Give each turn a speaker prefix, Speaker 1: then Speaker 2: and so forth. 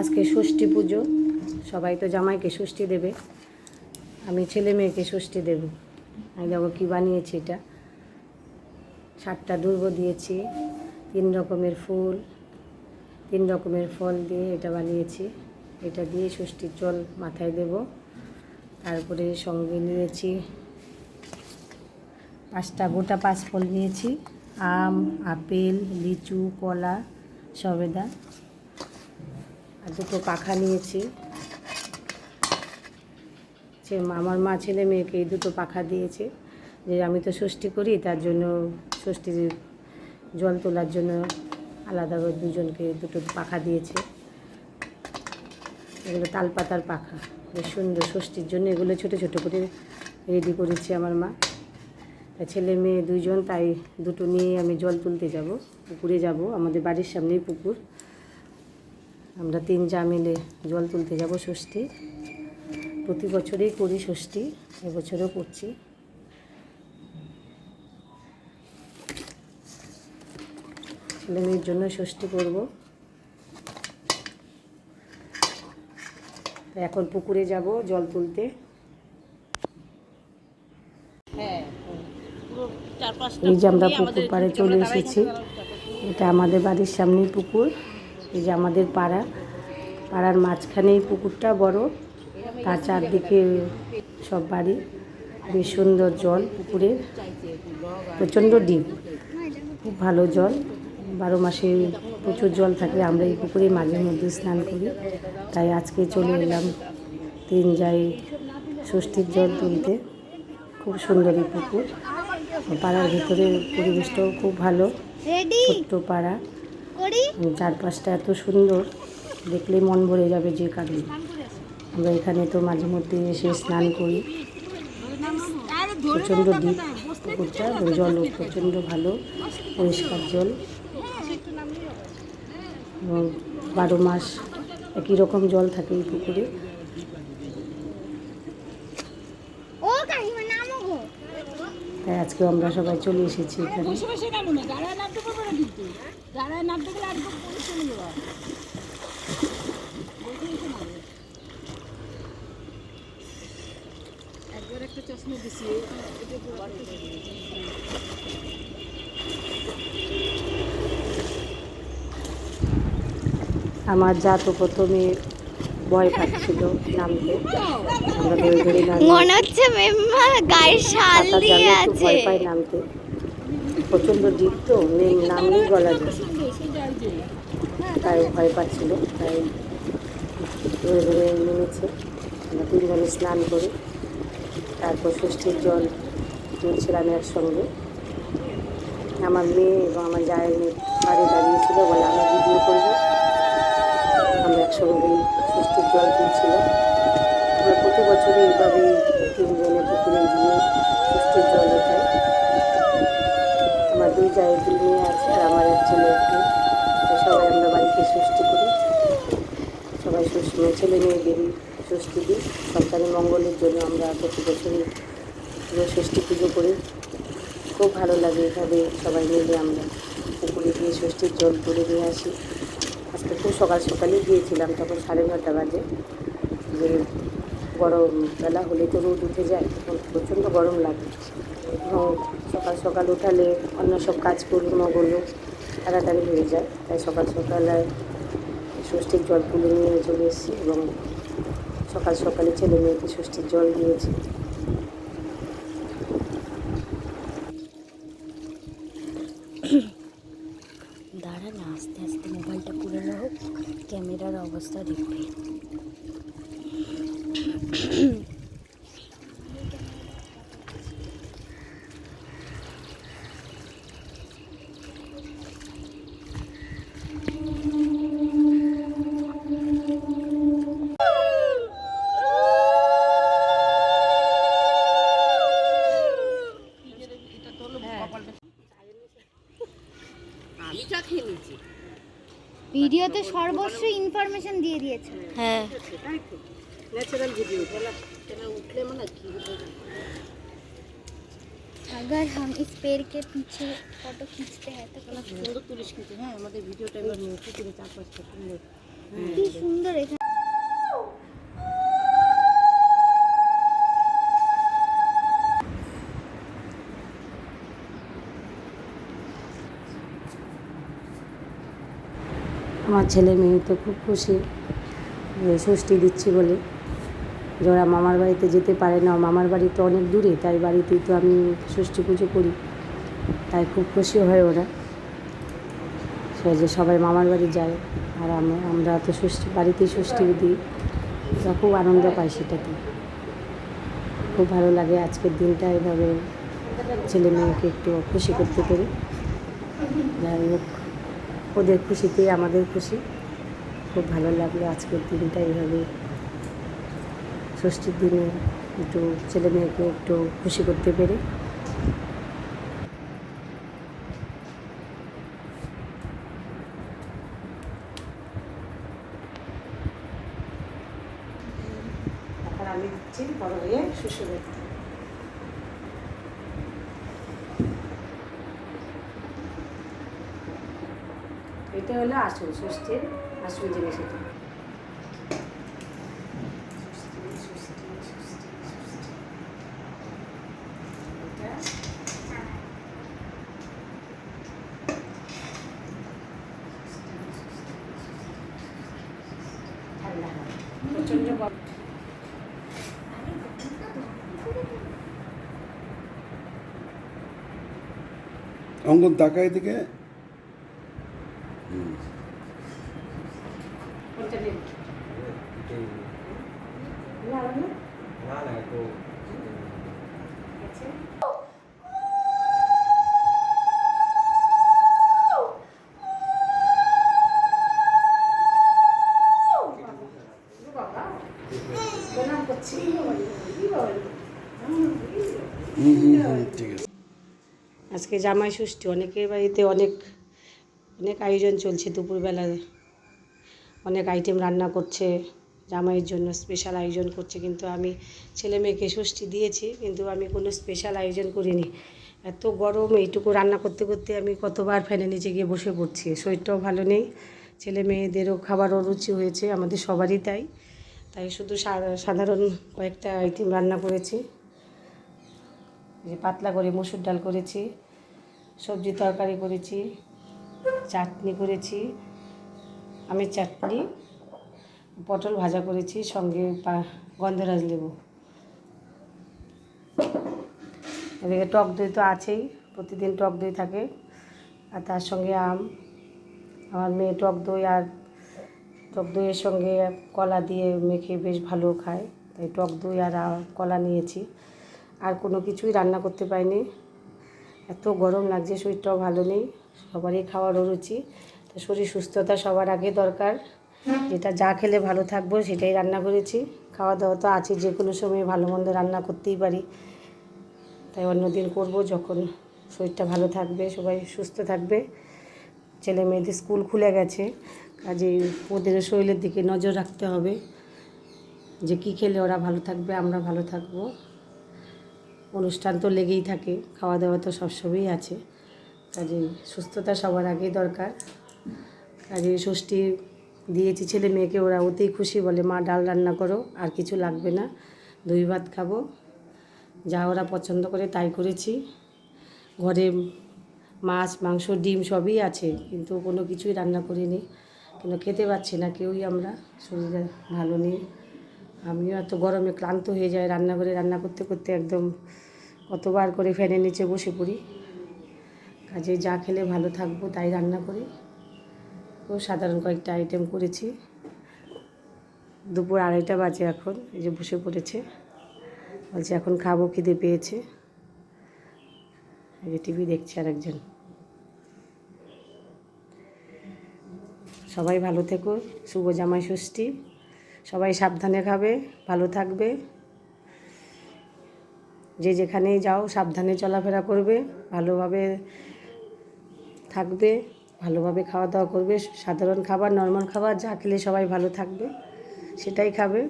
Speaker 1: আজকে ষষ্ঠী পুজো। সবাই তো জামাইকে ষষ্ঠী দেবে। আমি ছেলে মেয়েকে ষষ্ঠী দেব। আমি দেখো কী বানিয়েছি এটা। সাতটা দুর্গ দিয়েছি, তিন রকমের ফুল, তিন রকমের ফল দিয়ে এটা বানিয়েছি। এটা দিয়ে ষষ্ঠীর জল মাথায় দেব। তারপরে সঙ্গে নিয়েছি পাঁচটা গোটা পাঁচ ফল নিয়েছি। আম, আপেল, লিচু, কলা, সবেদা। দুটো পাখা নিয়েছি। সে আমার মা ছেলে মেয়েকে এই দুটো পাখা দিয়েছে। যে আমি তো ষষ্ঠী করি, তার জন্য ষষ্ঠীর জল তোলার জন্য আলাদা করে দুজনকে দুটো পাখা দিয়েছে। এগুলো তালপাতার পাখা। বেশ সুন্দর ষষ্ঠীর জন্য এগুলো ছোট ছোট করে রেডি করেছি আমার মা। তা ছেলে মেয়ে দুইজন, তাই দুটো নিয়ে আমি জল তুলতে যাব। পুকুরে যাব। আমাদের বাড়ির সামনেই পুকুর। আমরা তিন যা মিলে জল তুলতে যাব ষষ্ঠী। প্রতি বছরেই করি ষষ্ঠী এবছরও করছি। ছেলে মেয়ের জন্য ষষ্ঠী করব। এখন পুকুরে যাব জল তুলতে। এই যে আমরা পুকুর পাড়ে চলে এসেছি। এটা আমাদের বাড়ির সামনেই পুকুর। এই যে আমাদের পাড়া। পাড়ার মাঝখানেই পুকুরটা বড়। তার চারদিকে সব বাড়ি। বেশ সুন্দর জল পুকুরে। প্রচণ্ড ডিপ। খুব ভালো জল। বারো মাসে প্রচুর জল থাকে। আমরা এই পুকুরে মাঝে মধ্যে স্নান করি। তাই আজকে চলে এলাম তিন যাই ষষ্ঠীর জল তুলতে। খুব সুন্দর এই পুকুর। পাড়ার ভিতরে পরিবেশটাও খুব ভালো। ছোট্ট পাড়া। চারপাশটা এত সুন্দর দেখলেই মন ভরে যাবে যে কারণে। আমরা এখানে তো মাঝে মধ্যে এসে স্নান করি। প্রচণ্ড ডিপ পুকুরটা জল, প্রচণ্ড ভালো, পরিষ্কার জল। বারো মাস একই রকম জল থাকে এই পুকুরে। তাই আজকে আমরা সবাই চলে এসেছি এখানে। আমার যা তো প্রথমে ভয় পাচ্ছিল নামতে। আমরা ধরে ধরে
Speaker 2: মনে হচ্ছে মেম্মা গায়ের শাল দিয়ে আছে।
Speaker 1: ভয় পাই নামতে। প্রচণ্ড ডিপ তো নেম- নামলেই গলা যায়। তাই ভয় পাচ্ছিল তাই ধরে ধরে নেমেছে। আমরা তিনজনে স্নান করে তারপর ষষ্ঠীর জল তুলছিলাম একসঙ্গে। আমার মেয়ে এবং আমার জায়ের মেয়ে বাড়ি দাঁড়িয়েছিল বলে আমি ভিডিও করব। আমরা একসঙ্গেই ষষ্ঠীর জল তুলছিলাম আমরা প্রতি বছরই এইভাবেই তিনজনে পুকুরে গিয়ে ষষ্ঠীর জল ওঠাই। আমার দুই দুই মেয়ে আছে আর আমার এক ছেলে এক মেয়ে। সবাই আমরা বাড়িতে ষষ্ঠী করি। সবাই ষষ্ঠী ছেলে মেয়েদেরই ষষ্ঠী দিই। সরকারি মঙ্গলের জন্য আমরা প্রতি বছরই ষষ্ঠী পুজো করি। খুব ভালো লাগে এভাবে সবাই মিলে আমরা পুকুরে গিয়ে ষষ্ঠীর জল তুলে নিয়ে আসি। আজকে খুব সকাল সকালেই গিয়েছিলাম, তখন সাড়ে নটা বাজে। যে গরম বেলা হলে তো রোদ উঠে যায়, তখন প্রচণ্ড গরম লাগে। এবং সকাল সকাল উঠালে অন্য সব কাজ কাজকর্মগুলো তাড়াতাড়ি হয়ে যায়। তাই সকাল সকালে ষষ্ঠীর জল তুলে নিয়ে চলে এসেছি এবং সকাল সকালে ছেলে মেয়েকে ষষ্ঠীর জল দিয়েছি
Speaker 2: দাঁড়া না আস্তে আস্তে মোবাইলটা পুরনো হোক ক্যামেরার অবস্থা দেখবি
Speaker 3: আমি চা খেয়ে নিয়েছি।
Speaker 2: ভিডিওতে সর্বস্ব ইনফরমেশন দিয়ে দিয়েছে হ্যাঁ
Speaker 1: তাই তো ন্যাচারাল ভিডিও
Speaker 3: বেলা কেন উঠলে মানে কি
Speaker 2: अगर हम इस पेड़ के पीछे फोटो खींचते हैं तो
Speaker 3: সুন্দর তুলিস কিন্তু হ্যাঁ আমাদের ভিডিওটা এবার
Speaker 1: পুকুরে চারপাশটা সুন্দর
Speaker 2: কি সুন্দর এখানে
Speaker 1: আমার ছেলে মেয়ে তো খুব খুশি ষষ্ঠী দিচ্ছি বলে। ওরা মামার বাড়িতে যেতে পারে না, মামার বাড়ি তো অনেক দূরে, তাই বাড়িতেই তো আমি ষষ্ঠী পুজো করি। তাই খুব খুশি হয় ওরা। যে সবাই মামার বাড়ি যায়, আর আমরা তো ষষ্ঠী, বাড়িতেই ষষ্ঠী দিই। ওরা খুব আনন্দ পায় সেটাতে। খুব ভালো লাগে আজকের দিনটা এভাবে ছেলে মেয়েকে একটু খুশি করতে পেরে। যাই হোক। ওদের খুশিতে, আমাদের খুশি। খুব ভালো লাগল আজকের দিনটা এইভাবে। ষষ্ঠীর দিনে একটু ছেলে মেয়েকে একটু খুশি করতে পেরে এখন আমি দিচ্ছি বড় হয়ে শ্বশুরের এটা হলো আসল ষষ্ঠীর আসল জিনিস এটা
Speaker 4: অঙ্কন তাকায় দিকে
Speaker 1: আজকে জামাই ষষ্ঠী অনেকের বাড়িতে অনেক অনেক আয়োজন চলছে দুপুরবেলা অনেক আইটেম রান্না করছে, জামাইয়ের জন্য স্পেশাল আয়োজন করছে, কিন্তু আমি ছেলে মেয়েকে ষষ্ঠী দিয়েছি, কিন্তু আমি কোনো স্পেশাল আয়োজন করিনি। এত গরম, এইটুকু রান্না করতে করতে আমি কতবার ফ্যানের নিচে গিয়ে বসে পড়ছি, শরীরটাও ভালো নেই, ছেলে মেয়েদেরও খাবার অরুচি হয়েছে, আমাদের সবারই তাই তাই শুধু সাধারণ কয়েকটা আইটেম রান্না করেছি। যে পাতলা করে মসুর ডাল করেছি, সবজি তরকারি করেছি, চাটনি করেছি আমের চাটনি, পটল ভাজা করেছি, সঙ্গে গন্ধরাজ লেবু। এদিকে টক দই তো আছেই, প্রতিদিন টক দই থাকে, আর তার সঙ্গে আম। আমার মেয়ে টক দই আর টক দইয়ের সঙ্গে কলা দিয়ে মেখে বেশ ভালো খায়, তাই টক দই আর কলা নিয়েছি। আর কোনো কিছুই রান্না করতে পারিনি। এত গরম লাগছে, শরীরটাও ভালো নেই, সবারই খাওয়ার অরুচি। তো শরীর সুস্থতা সবার আগে দরকার। যেটা যা খেলে ভালো থাকব সেটাই রান্না করেছি। খাওয়া দাওয়া তো আছে যে কোনো সময় ভালো মন্দ রান্না করতেই পারি। তাই অন্যদিন করব যখন শরীরটা ভালো থাকবে, সবাই সুস্থ থাকবে। ছেলে মেয়েদের স্কুল খুলে গেছে, কাজে ওদের শরীরের দিকে নজর রাখতে হবে। যে কী খেলে ওরা ভালো থাকবে, আমরা ভালো থাকব। অনুষ্ঠান তো লেগেই থাকে খাওয়া দাওয়া তো সবসময়ই আছে। কাজে সুস্থতা সবার আগেই দরকার। কাজে ষষ্ঠী দিয়েছি, ছেলে মেয়েকে ওরা ওতেই খুশি বলে, মা, ডাল রান্না করো, আর কিছু লাগবে না, দই ভাত খাব। যা ওরা পছন্দ করে তাই করেছি। ঘরে মাছ, মাংস, ডিম সবই আছে, কিন্তু কোনো কিছুই রান্না করিনি। কিন্তু খেতে পাচ্ছি না কেউই আমরা, শরীরে ভালো নেই। আমিও এত গরমে ক্লান্ত হয়ে যায় রান্না করে রান্না করতে করতে একদম কতবার করে ফ্যানের নিচে বসে পড়ি। কাজে যা খেলে ভালো থাকব, তাই রান্না করি। ও সাধারণ কয়েকটা আইটেম করেছি। দুপুর আড়াইটা বাজে এখন, এই যে বসে পড়েছে। বলছে, এখন খাব, খিদে পেয়েছে। এই যে টিভি দেখছে আরেকজন। সবাই ভালো থেকো, শুভ জামাই ষষ্ঠী। সবাই সাবধানে খাবে, ভালো থাকবে। যে যেখানেই যাও, সাবধানে চলাফেরা করবে, ভালোভাবে থাকবে। ভালোভাবে খাওয়া দাওয়া করবে, সাধারণ খাবার নর্মাল খাবার, যা খেলে সবাই ভালো থাকবে, সেটাই খাবে।